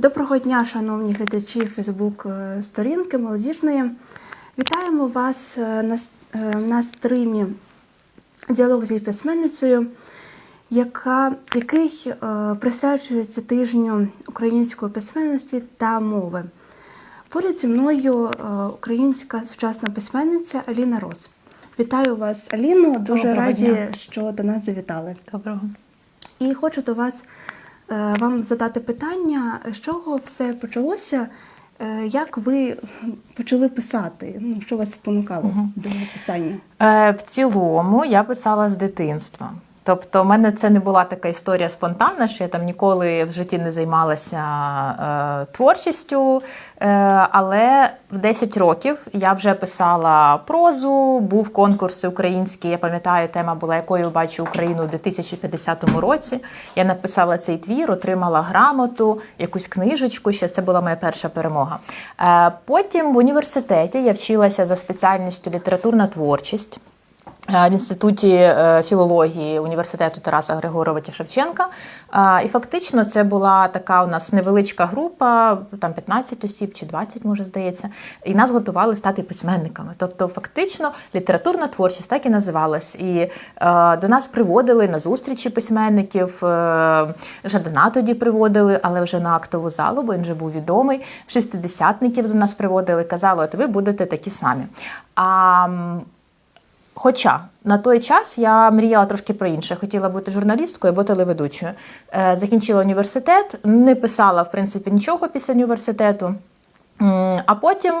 Доброго дня, шановні глядачі Фейсбук сторінки молодіжної. Вітаємо вас е, на, е, на стрімі Діалог зі письменницею, яка, який е, присвячується тижню української письменності та мови. Поряд зі мною українська сучасна письменниця Аліна Рос. Вітаю вас, Аліно. Дуже Доброго раді, дня. що до нас завітали. Доброго. І хочу до вас вам задати питання, з чого все почалося, е, як ви почали писати? Ну, що вас спонукало до писання? Е, в цілому я писала з дитинства. Тобто, в мене це не була така історія спонтанна, що я там ніколи в житті не займалася е, творчістю. Е, але в 10 років я вже писала прозу, був конкурс український. Я пам'ятаю, тема була якою бачу Україну у 2050 році. Я написала цей твір, отримала грамоту, якусь книжечку. Ще це була моя перша перемога. Е, потім в університеті я вчилася за спеціальністю літературна творчість. Е, В інституті е, філології університету Тараса Григоровича Шевченка. Е, І фактично це була така у нас невеличка група, там 15 осіб чи 20, може здається, і нас готували стати письменниками. Тобто, фактично, літературна творчість так і називалась. І до нас приводили на зустрічі письменників. Жадана тоді приводили, але вже на актову залу, бо він вже був відомий. Шестидесятників до нас приводили, казали, от ви будете такі самі. А Хоча на той час я мріяла трошки про інше. Хотіла бути журналісткою або телеведучою. Е, Закінчила університет, не писала в принципі нічого після університету. А потім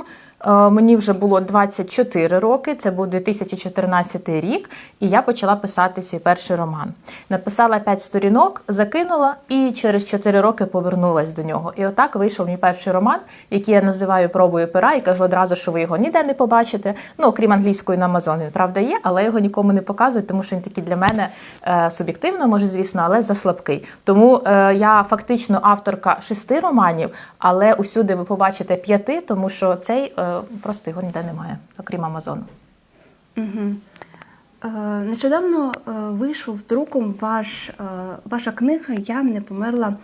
мені вже було 24 роки, це був 2014 рік, і я почала писати свій перший роман. Написала 5 сторінок, закинула і через 4 роки повернулась до нього. І отак вийшов мій перший роман, який я називаю пробою пера, і кажу одразу, що ви його ніде не побачите. Ну, окрім англійської на Амазон, він правда є, але його нікому не показують, тому що він такий для мене е, суб'єктивно, може, звісно, але заслабкий. Тому е, я фактично авторка шести романів, але усюди ви побачите п'яти, тому що цей е, просто його ніде немає, окрім Амазону. Угу. Нещодавно е, вийшов друком ваш, е, ваша книга Я не померла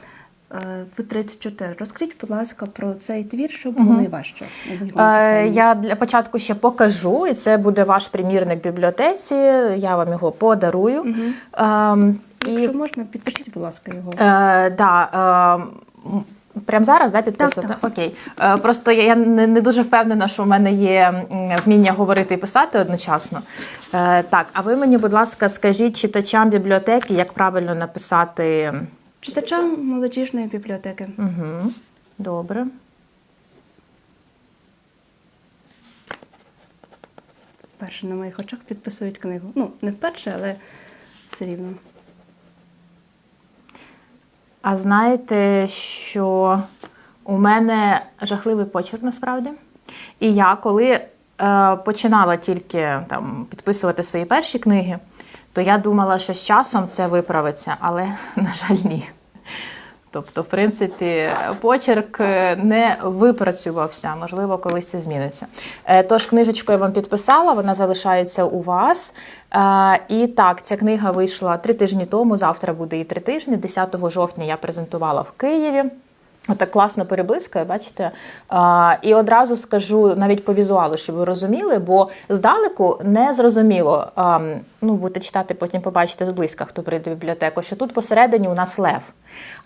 в 34. Розкажіть, будь ласка, про цей твір, що було найважче. у його Е, написанні? я для початку ще покажу, і це буде ваш примірник в бібліотеці. Я вам його подарую. Ем, і, Якщо можна, підпишіть, будь ласка, його. Е, да, е, м, прям зараз да, підписувати? Так, Окей. Е, просто я, я не, не дуже впевнена, що в мене є вміння говорити і писати одночасно. Е, так, а ви мені, будь ласка, скажіть читачам бібліотеки, як правильно написати. Читачам молодіжної бібліотеки. Угу. Добре. Вперше на моїх очах підписують книгу. Ну, не вперше, але все рівно. А знаєте, що у мене жахливий почерк насправді. І я, коли е, починала тільки там, підписувати свої перші книги, то я думала, що з часом це виправиться, але, на жаль, ні. Тобто, в принципі, почерк е, не випрацювався, можливо, колись це зміниться. Е, Тож книжечку я вам підписала, вона залишається у вас. Е, І так, ця книга вийшла три тижні тому. Завтра буде і три тижні. 10 жовтня я презентувала в Києві. Отак класно переблискає, бачите. А, і одразу скажу навіть по візуалу, щоб ви розуміли, бо здалеку не зрозуміло. А, ну, будете читати, потім побачите зблизька, хто прийде в бібліотеку, що тут посередині у нас лев.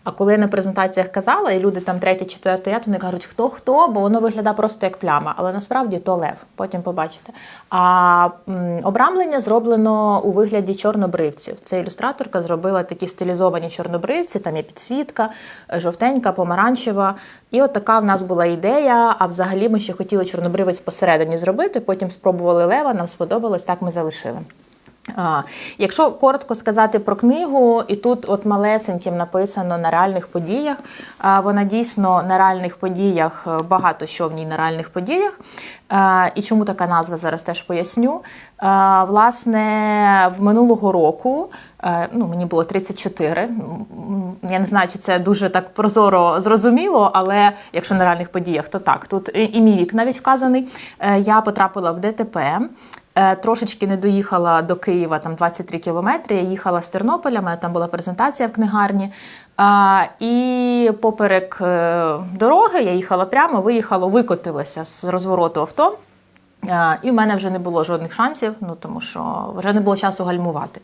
А коли я на презентаціях казала, і люди там третій, четвертий ряд, вони кажуть, хто хто, бо воно виглядає просто як пляма, але насправді то лев. Потім побачите. А м, обрамлення зроблено у вигляді чорнобривців. Це ілюстраторка зробила такі стилізовані чорнобривці, там є підсвітка, жовтенька, помаранчева. І от така в нас була ідея. А взагалі ми ще хотіли чорнобривець посередині зробити. Потім спробували лева, нам сподобалось, так ми залишили. Якщо коротко сказати про книгу, і тут от малесеньким написано на реальних подіях. Вона дійсно на реальних подіях, е, багато що в ній на реальних подіях. І чому така назва зараз теж поясню. Власне, в минулого року, е, ну мені було 34. м, м, Я не знаю, чи це дуже так прозоро зрозуміло, але якщо на реальних подіях, то так. Тут і і мій вік навіть вказаний. Е, Я потрапила в ДТП. Е, Трошечки не доїхала до Києва, там 23 кілометри. Я їхала з Тернополя, мене там була презентація в книгарні. А, і поперек е, дороги я їхала прямо, виїхала, викотилася з розвороту авто. Е, І в мене вже не було жодних шансів, ну тому що вже не було часу гальмувати.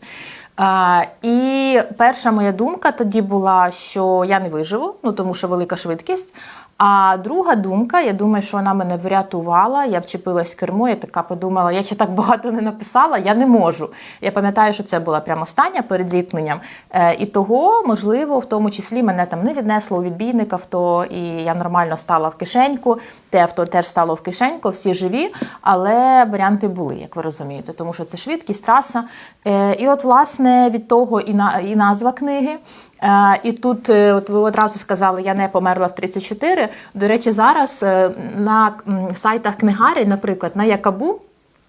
Е, І перша моя думка тоді була, що я не виживу, ну тому що велика швидкість. А друга думка, я думаю, що вона мене врятувала. Я вчепилась в кермо, я така подумала, я ще так багато не написала, я не можу. Я пам'ятаю, що це була прямо остання перед зіткненням. Е, І того, можливо, в тому числі мене там не віднесло у відбійник авто, і я нормально стала в кишеньку. Те авто теж стало в кишеньку, всі живі, але варіанти були, як ви розумієте, тому що це швидкість, траса. Е, І от, власне, від того і на і назва книги. Е, І тут, е, от ви одразу сказали, я не померла в 34. До речі, зараз е, на сайтах книгарі, наприклад, на Якабу.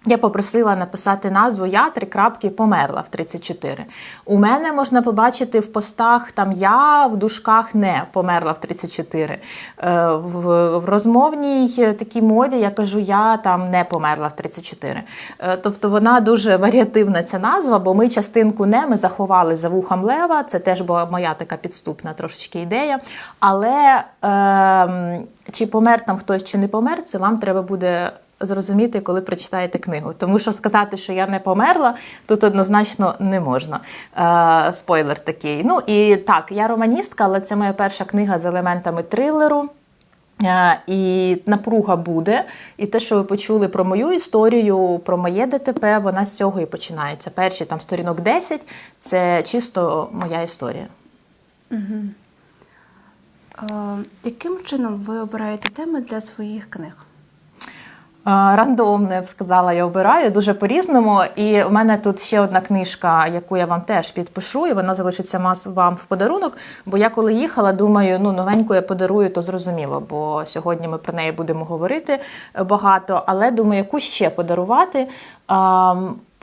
Я попросила написати назву Я три крапки померла в 34. У мене можна побачити в постах там я в дужках не померла в 34. Е, В, розмовній е, такій мові я кажу, я там не померла в 34. Е, Тобто вона дуже варіативна ця назва, бо ми частинку не ми заховали за вухом лева. Це теж була моя така підступна трошечки ідея. Але е, чи помер там хтось, чи не помер, це вам треба буде зрозуміти, коли прочитаєте книгу. Тому що сказати, що я не померла, тут однозначно не можна. Е, спойлер такий. Ну і так, я романістка, але це моя перша книга з елементами трилеру. Е, І напруга буде. І те, що ви почули про мою історію, про моє ДТП, вона з цього і починається. Перші там сторінок 10 це чисто моя історія. Е, Яким чином ви обираєте теми для своїх книг? Рандомно, я б сказала, я обираю дуже по-різному. І в мене тут ще одна книжка, яку я вам теж підпишу, і вона залишиться вам в подарунок. Бо я коли їхала, думаю, ну новеньку я подарую, то зрозуміло, бо сьогодні ми про неї будемо говорити е, багато. Але думаю, яку ще подарувати.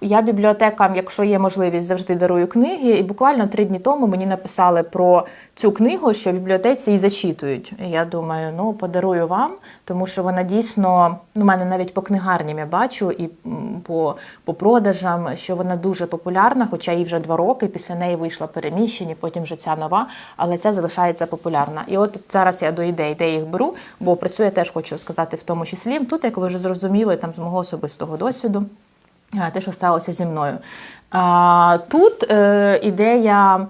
Я бібліотекам, якщо є можливість, завжди дарую книги. І буквально три дні тому мені написали про цю книгу, що в бібліотеці її зачитують. І я думаю, ну подарую вам, тому що вона дійсно ну, мене навіть по книгарням я бачу і по, по продажам, що вона дуже популярна, хоча їй вже два роки. Після неї вийшла переміщені, потім вже ця нова, але ця залишається популярна. І от зараз я до ідей, де їх беру, бо працює теж хочу сказати, в тому числі. Тут, як ви вже зрозуміли, там з мого особистого досвіду. Те, що сталося зі мною. Тут е, ідея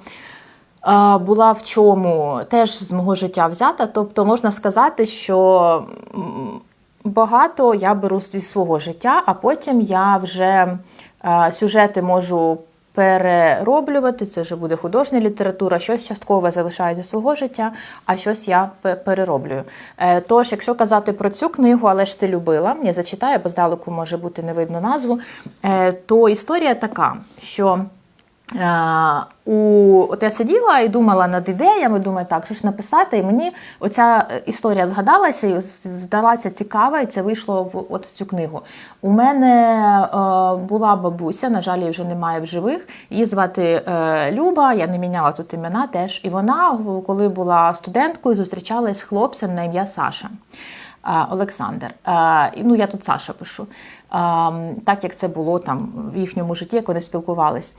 була в чому теж з мого життя взята. Тобто можна сказати, що багато я беру зі свого життя, а потім я вже сюжети можу перероблювати. Це вже буде художня література, щось частково залишаю зі свого життя, а щось я пе- перероблюю. Е, Тож, якщо казати про цю книгу, але ж ти любила, я зачитаю, бо здалеку може бути не видно назву, е, то історія така, що. Е, У от я сиділа і думала над ідеями, думаю, так, що ж написати, і мені оця е, історія згадалася і здалася цікава, і це вийшло в от в цю книгу. У мене е, була бабуся, на жаль, її вже немає в живих. Її звати е, Люба, я не міняла тут імена теж. І вона, коли була студенткою, зустрічалась з хлопцем на ім'я Саша. Олександр. Ну, я тут Саша пишу. Так як це було там в їхньому житті, як вони спілкувались.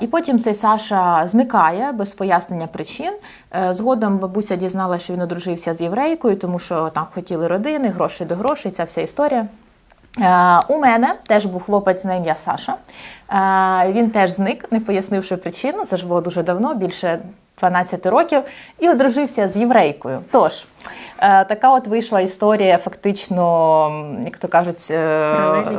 І потім цей Саша зникає без пояснення причин. Е, Згодом бабуся дізналася, що він одружився з єврейкою, тому що там хотіли родини, гроші до грошей, ця вся історія. Е, У мене теж був хлопець на ім'я Саша. Е, Він теж зник, не пояснивши причину. Це ж було дуже давно, більше 12 років, і одружився з єврейкою. Тож, е, така от вийшла історія, фактично, як то кажуть, е,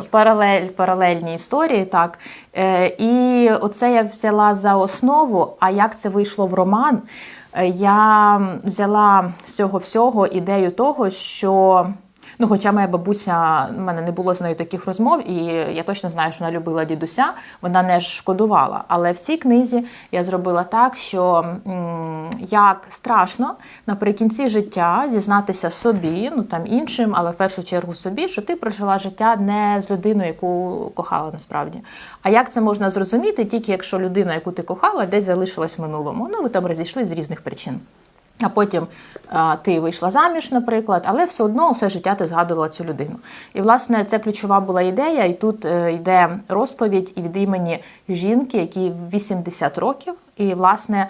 паралель, паралельні історії. Так. Е, І оце я взяла за основу. А як це вийшло в роман? Я взяла з цього всього ідею того, що. Ну, хоча моя бабуся, в мене не було з нею таких розмов, і я точно знаю, що вона любила дідуся, вона не шкодувала. Але в цій книзі я зробила так, що як страшно наприкінці життя зізнатися собі, ну там іншим, але в першу чергу собі, що ти прожила життя не з людиною, яку кохала насправді. А як це можна зрозуміти, тільки якщо людина, яку ти кохала, десь залишилась в минулому? Ну, ви там розійшлись з різних причин. А потім а, ти вийшла заміж, наприклад, але все одно все життя ти згадувала цю людину. І, власне, це ключова була ідея, і тут е, йде розповідь від імені жінки, якій 80 років. І, власне,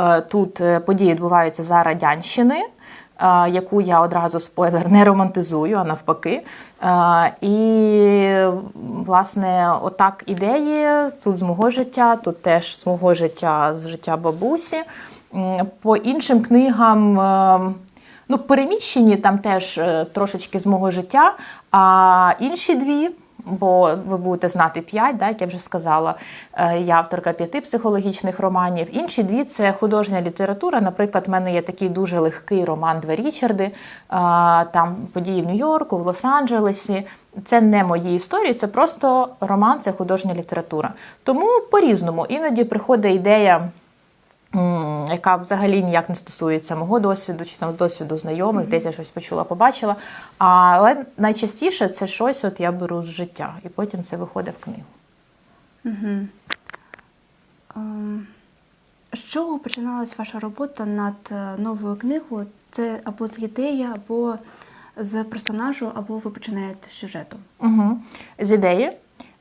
Е, Тут е, події відбуваються за радянщини, е, яку я одразу спойлер не романтизую, а навпаки. Е, І власне, отак ідеї тут з мого життя, тут теж з мого життя, з життя бабусі. По іншим книгам. е, Ну, переміщені там теж е, трошечки з мого життя, а інші дві. Бо ви будете знати п'ять, да, як я вже сказала. Е, Я авторка п'яти психологічних романів. Інші дві це художня література. Наприклад, в мене є такий дуже легкий роман Два Річарди. Там події в Нью-Йорку, в Лос-Анджелесі. Це не мої історії, це просто роман, це художня література. Тому по-різному іноді приходить ідея. Яка взагалі ніяк не стосується мого досвіду чи там досвіду знайомих, десь я щось почула, побачила. Але найчастіше це щось от я беру з життя, і потім це виходить в книгу. Ем, З чого починалась ваша робота над е, новою книгою? Це або з ідеї, або з персонажу, або ви починаєте з сюжету? Угу. З ідеї.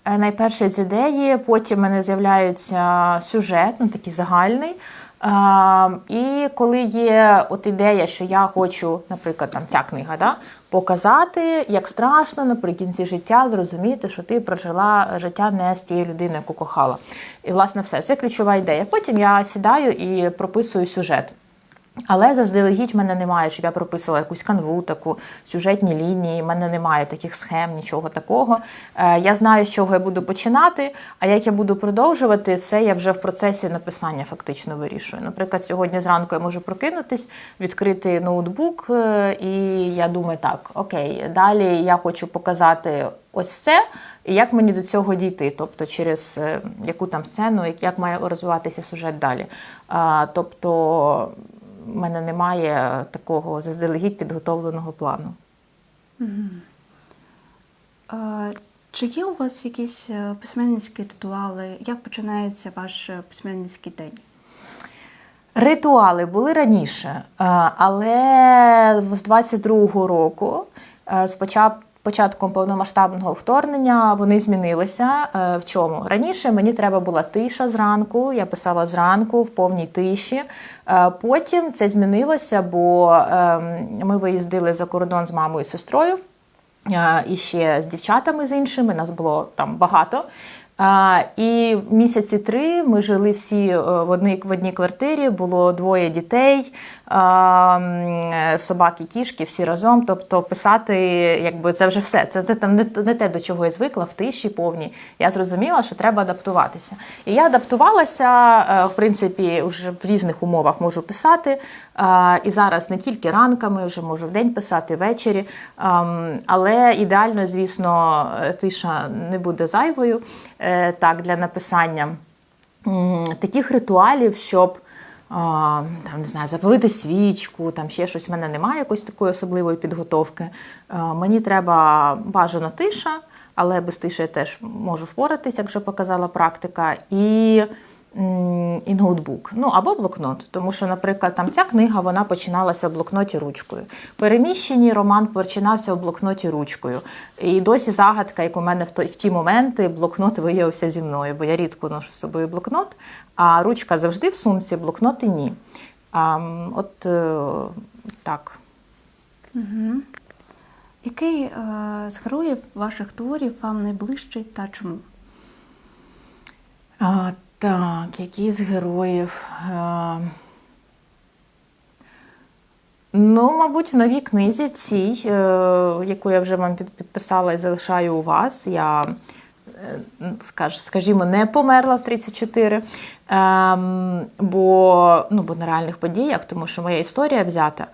Е, Найперше з ідеї, потім в мене з'являється сюжет, ну такий загальний. А, і коли є от ідея, що я хочу, наприклад, там ця книга, да, показати, як страшно наприкінці життя зрозуміти, що ти прожила життя не з тією людиною, яку кохала. І, власне, все, це ключова ідея. Потім я сідаю і прописую сюжет. Але заздалегідь в мене немає, щоб я прописувала якусь канву, таку сюжетні лінії. в мене немає таких схем, нічого такого. Е, Я знаю, з чого я буду починати, а як я буду продовжувати, це я вже в процесі написання фактично вирішую. Наприклад, сьогодні зранку я можу прокинутись, відкрити ноутбук, е, і я думаю, так, окей, далі я хочу показати ось це. І як мені до цього дійти? Тобто, через е, яку там сцену, як- має розвиватися сюжет далі. Тобто, в мене немає такого заздалегідь підготовленого плану. Чи є у вас якісь е, письменницькі ритуали? Як починається ваш е, письменницький день? Ритуали були раніше, е, але з 22-го року, з почат- початком повномасштабного вторгнення, вони змінилися. Е, В чому? Раніше мені треба була тиша зранку, я писала зранку в повній тиші. Е, Потім це змінилося, бо ем, ми виїздили за кордон з мамою і сестрою. е, І ще з дівчатами з іншими, нас було там багато. А, і місяці три ми жили всі е, в одній, в одній квартирі, було двоє дітей, а, е, собаки, кішки, всі разом. Тобто писати, якби це вже все. Це, там не, не те, до чого я звикла, в тиші повній. Я зрозуміла, що треба адаптуватися. І я адаптувалася, е, в принципі, вже в різних умовах можу писати. Е, І зараз не тільки ранками, вже можу в день писати, ввечері. Ем, Але ідеально, звісно, тиша не буде зайвою так, для написання таких ритуалів, щоб. Там, не знаю, запалити свічку, там ще щось. В мене немає якоїсь такої особливої підготовки. Е, Мені треба бажано тиша, але без тиші я теж можу впоратись, як вже показала практика. І і ноутбук, ну або блокнот. Тому що, наприклад, там ця книга вона починалася в блокноті ручкою. Переміщені роман починався в блокноті ручкою. І досі загадка, як у мене в, то- в ті моменти блокнот виявився зі мною, бо я рідко ношу з собою блокнот, а ручка завжди в сумці, блокноти ні. А, от е, так. Який е, з героїв ваших творів вам найближчий та чому? А, так, які з героїв. Ну, мабуть, в новій книзі цій, е, яку я вже вам підписала і залишаю у вас. Я, е, скажімо, не померла в 34, ем, бо, ну, бо на реальних подіях, тому що моя історія взята.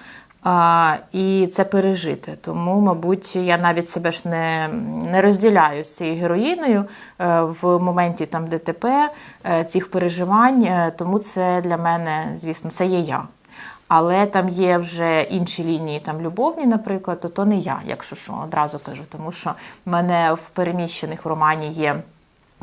А, і це пережити. Тому, мабуть, я навіть себе ж не, не розділяю з цією героїною е, в моменті там ДТП, е, цих переживань. Е, Тому це для мене, звісно, це є я. Але там є вже інші лінії, там любовні, наприклад, то, то не я, якщо що, одразу кажу. Тому що в мене в переміщених в романі є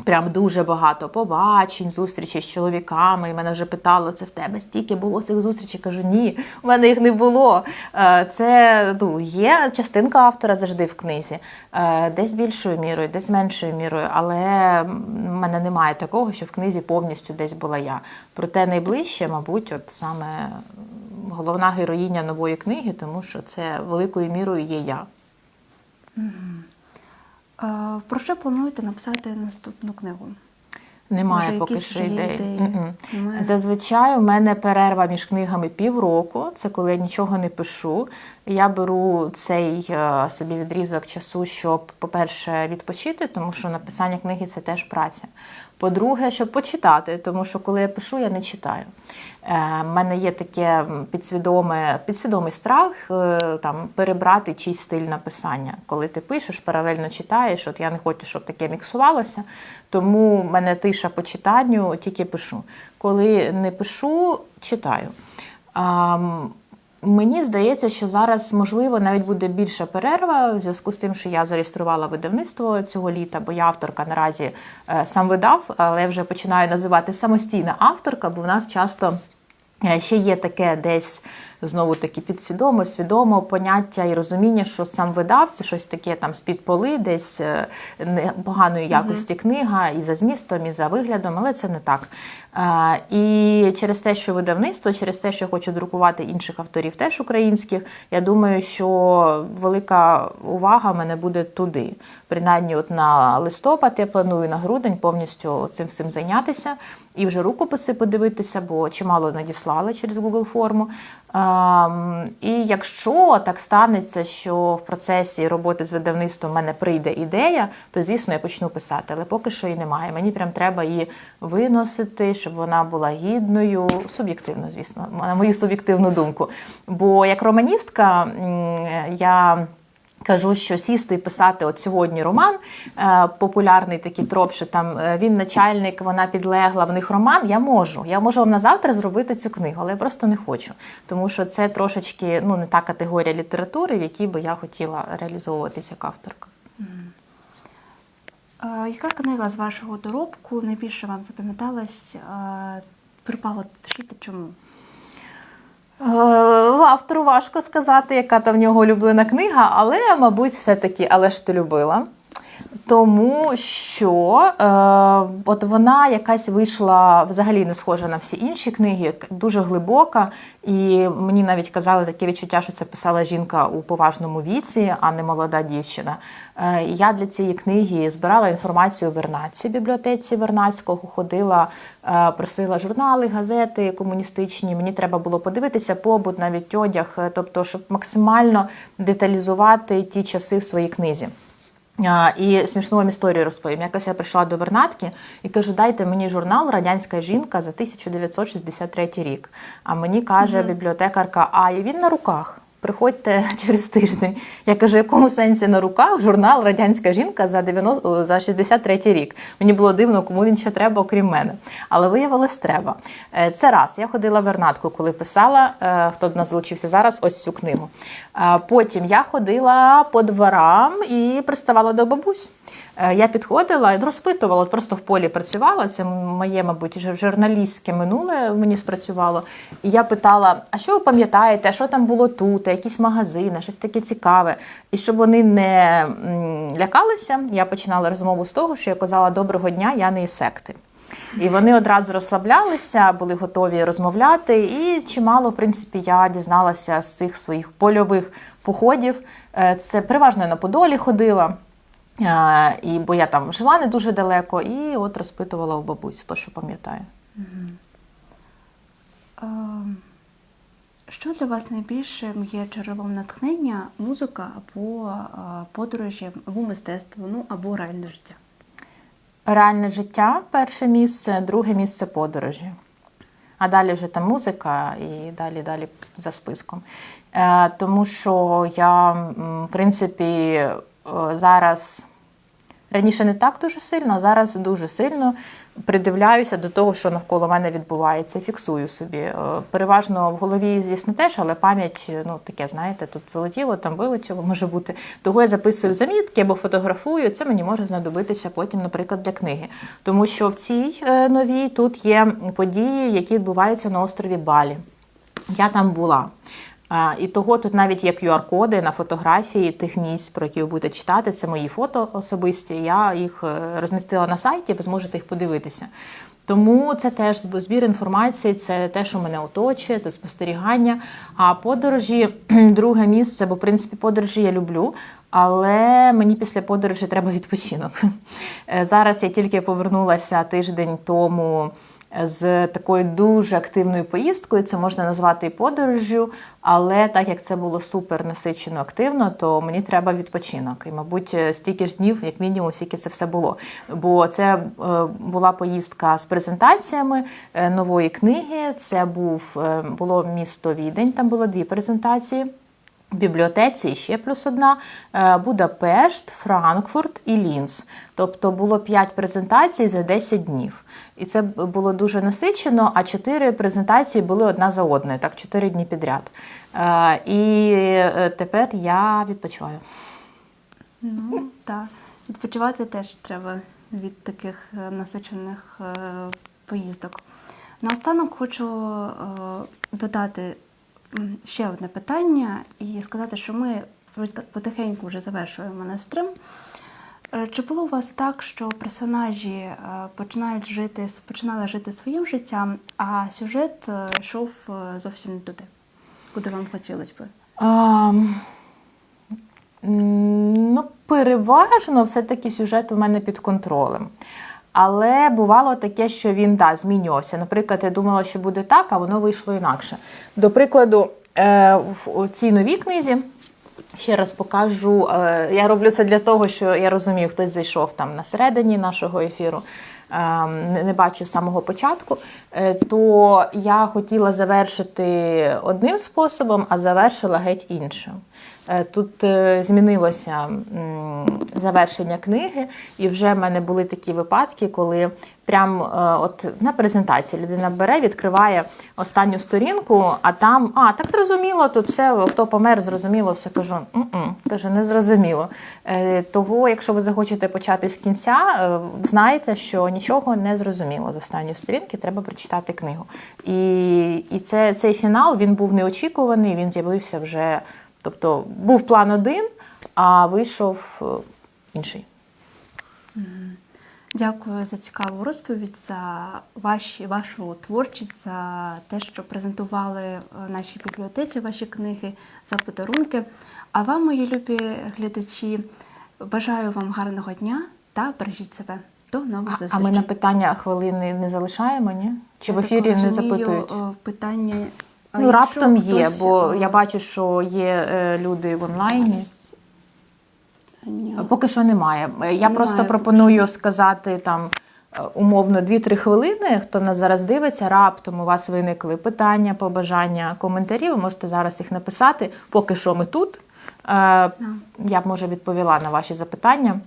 Прям дуже багато побачень, зустрічей з чоловіками. І мене вже питало, це в тебе стільки було цих зустрічей. Кажу, ні, в мене їх не було. Е, Це ну, є частинка автора завжди в книзі, Е, десь більшою мірою, десь меншою мірою. Але в мене немає такого, що в книзі повністю десь була я. Проте найближче, мабуть, от саме головна героїня нової книги, тому що це великою мірою є я. Про що плануєте написати наступну книгу? Немає Може, поки що ідей. Немає? Зазвичай у мене перерва між книгами півроку. Це коли я нічого не пишу. Я беру цей е, собі відрізок часу, щоб, по-перше, відпочити, тому що написання книги це теж праця. По-друге, щоб почитати, тому що коли я пишу, я не читаю. У мене є таке підсвідоме, підсвідомий страх е, там, перебрати чийсь стиль написання. Коли ти пишеш, паралельно читаєш, от я не хочу, щоб таке міксувалося. Тому в мене тиша по читанню, тільки пишу. Коли не пишу, читаю. Мені здається, що зараз можливо навіть буде більша перерва в зв'язку з тим, що я зареєструвала видавництво цього літа, бо я авторка наразі е, сам видав, але я вже починаю називати самостійна авторка, бо в нас часто е, ще є таке десь. Знову таки підсвідомо, свідомо поняття і розуміння, що сам видав це щось таке там з-під поли, десь е, не- поганої якості книга і за змістом, і за виглядом, але це не так. І через те, що видавництво, через те, що хочу друкувати інших авторів, теж українських, я думаю, що велика увага мене буде туди. Принаймні, от на листопад я планую на грудень повністю цим всім зайнятися і вже рукописи подивитися, бо чимало надіслали через Google форму. І якщо так станеться, що в процесі роботи з видавництвом в мене прийде ідея, то звісно я почну писати. Але поки що її немає. Мені прям треба її виносити, щоб вона була гідною, суб'єктивно, звісно, на мою суб'єктивну думку. Бо як романістка я. Кажу, що сісти і писати от сьогодні роман, е, популярний такий троп, що там е, він начальник, вона підлегла, в них роман. Я можу. Я можу вам на завтра зробити цю книгу, але я просто не хочу. Тому що це трошечки ну, не та категорія літератури, в якій би я хотіла реалізовуватися як авторка. Яка книга з вашого доробку найбільше вам запам'яталась, припала та чому? Е, Автору важко сказати, яка там в нього улюблена книга, але, мабуть, все-таки, але ж ти любила. Тому що е, от вона якась вийшла взагалі не схожа на всі інші книги, дуже глибока. І мені навіть казали таке відчуття, що це писала жінка у поважному віці, а не молода дівчина. Е, я для цієї книги збирала інформацію у Вернадці, бібліотеці Вернадського, ходила, е, просила журнали, газети комуністичні. Мені треба було подивитися побут, навіть одяг, е, тобто, щоб максимально деталізувати ті часи в своїй книзі. І смішну вам історію розповім. Якось я прийшла до Вернатки і кажу, дайте мені журнал Радянська жінка за 1963 рік. А мені каже бібліотекарка, а і він на руках. Приходьте через тиждень. Я кажу, якому сенсі на руках журнал Радянська жінка за 90, о, за 63 рік. Мені було дивно, кому він ще треба, окрім мене. Але виявилось, треба. Е, Це раз. Я ходила в Вернатку, коли писала, е, хто до нас залучився зараз, ось цю книгу. Е, Потім я ходила по дворам і приставала до бабусь. Е, Я підходила і розпитувала, просто в полі працювала. Це моє, мабуть, журналістське минуле мені спрацювало. І я питала: а що ви пам'ятаєте, що там було тут, якісь магазини, щось таке цікаве. І щоб вони не лякалися, я починала розмову з того, що я казала Доброго дня, я не із секти. І вони одразу розслаблялися, були готові розмовляти. І чимало, в принципі, я дізналася з цих своїх польових походів. Е, Це переважно на Подолі ходила. І, бо я там жила не дуже далеко, і от розпитувала у бабусь, то що пам'ятаю. Що для вас найбільшим є джерелом натхнення, музика або подорожі, або мистецтво, ну або реальне життя? Реальне життя перше місце, друге місце подорожі. А далі вже там музика і далі далі за списком. Е, тому що я, в принципі, зараз раніше не так дуже сильно, а зараз дуже сильно придивляюся до того, що навколо мене відбувається, фіксую собі. Е, Переважно в голові, звісно, теж, але пам'ять, ну таке, знаєте, тут вилетіло, там вилетіло, може бути. Того я записую замітки або фотографую. Це мені може знадобитися потім, наприклад, для книги. Тому що в цій е, новій тут є події, які відбуваються на острові Балі. Я там була. І того тут навіть є QR-коди на фотографії тих місць, про які ви будете читати. Це мої фото особисті. Я їх е, розмістила на сайті, ви зможете їх подивитися. Тому це теж збір інформації, це те, що мене оточує, це спостерігання. А подорожі друге місце, бо в принципі подорожі я люблю. Але мені після подорожі треба відпочинок. Е, Зараз я тільки повернулася тиждень тому з такою дуже активною поїздкою. Це можна назвати і подорожжю, але так як це було супер насичено активно, то мені треба відпочинок. І, мабуть, стільки ж днів, як мінімум, скільки це все було. Бо це е, була поїздка з презентаціями е, нової книги. Це був е, було місто Відень, там було дві презентації. Бібліотеці ще плюс одна е, Будапешт, Франкфурт і Лінц. Тобто було 5 презентацій за 10 днів. І це було дуже насичено, а 4 презентації були одна за одною, так 4 дні підряд. Е, І е, тепер я відпочиваю. Ну, так. Відпочивати теж треба від таких насичених поїздок. Наостанок хочу додати ще одне питання і сказати, що ми потихеньку вже завершуємо наш стрим. Е, Чи було у вас так, що персонажі е, починають жити, починали жити своїм життям, а сюжет е, йшов зовсім не туди, куди вам хотілося би? А, ну, переважно все-таки сюжет у мене під контролем. Але бувало таке, що він да, змінювався. Наприклад, я думала, що буде так, а воно вийшло інакше. До прикладу, е, в цій новій книзі. Ще раз покажу. е, Я роблю це для того, що я розумію, хтось зайшов там на середині нашого ефіру, е, не бачив самого початку. То я хотіла завершити одним способом, а завершила геть іншим. Е, Тут е, змінилося завершення книги, і вже в мене були такі випадки, коли прям е, от на презентації людина бере, відкриває останню сторінку, а там, а так зрозуміло, тут все, хто помер, зрозуміло, все кажу. «М-м», Кажу, не зрозуміло. Того, якщо ви захочете почати з кінця, е, знайте, що нічого не зрозуміло з останньої сторінки, треба прочитати книгу. І, і це, цей фінал він був неочікуваний, він з'явився вже. Тобто був план один, а вийшов е, інший. Дякую за цікаву розповідь, за ваші, вашу творчість, за те, що презентували е, нашій бібліотеці ваші книги, за подарунки. А вам, мої любі глядачі, бажаю вам гарного дня та бережіть себе. До нових А, а ми на питання хвилини не залишаємо, ні? Чи в Я так ефірі не запитують? е, Питання. А Ну, раптом є, хтось, бо е, я бачу, що є е, люди в онлайні. Ні. Поки що немає. Е, Я Немає просто пропоную сказати там умовно 2-3 хвилини. Хто нас зараз дивиться, раптом у вас виникли питання, побажання, коментарі. Ви можете зараз їх написати. Поки що ми тут. Я б може відповіла на ваші запитання.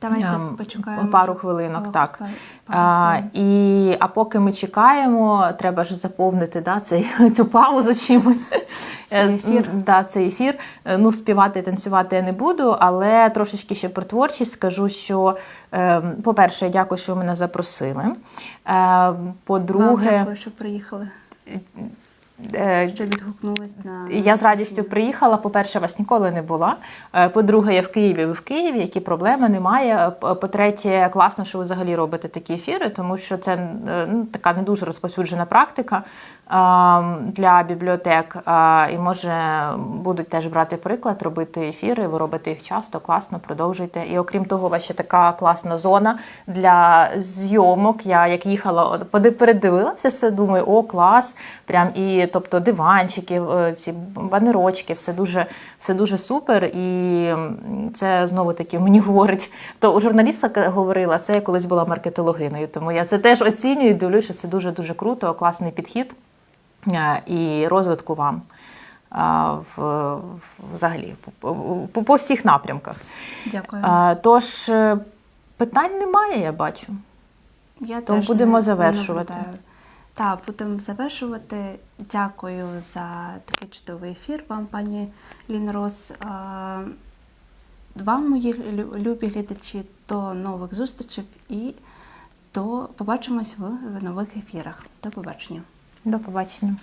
Давайте Ем, почекаємо. Пару хвилинок, О, так. пару- пару А, і, а поки ми чекаємо, треба ж заповнити да, цей, цю паузу чимось. Цей Е, ефір. Да, цей ефір. Е, Ну, співати, танцювати я не буду, але трошечки ще про творчість скажу, що, е, по-перше, я дякую, що ви мене запросили. Е, По-друге, дякую, що приїхали. Е, Що відгукнулись на я з радістю приїхала. По-перше, вас ніколи не була. Е, По-друге, я в Києві. Ви в Києві, які проблеми немає. По-третє, класно, що ви взагалі робите такі ефіри, тому що це е, ну, така не дуже розповсюджена практика е, для бібліотек. Е, І може будуть теж брати приклад, робити ефіри. Ви робите їх часто, класно, продовжуйте. І окрім того, у вас ще така класна зона для зйомок. Я як їхала, передивилася все, думаю, о, клас. Прям і тобто диванчики, е, ці банерочки, все дуже, все дуже супер. І це знову таки мені говорить. То журналістка говорила, це я колись була маркетологиною. Тому я це теж оцінюю і дивлюся, що це дуже дуже круто, класний підхід е, і розвитку вам. В, взагалі по, по, всіх напрямках. Дякую. Тож е, питань немає, я бачу. Я То теж будемо не- не завершувати. наблюдаю. Так, будемо завершувати. Дякую за такий чудовий ефір вам, пані Лінрос. Вам, мої любі глядачі, до нових зустрічей і до побачимось в нових ефірах. До побачення. До побачення.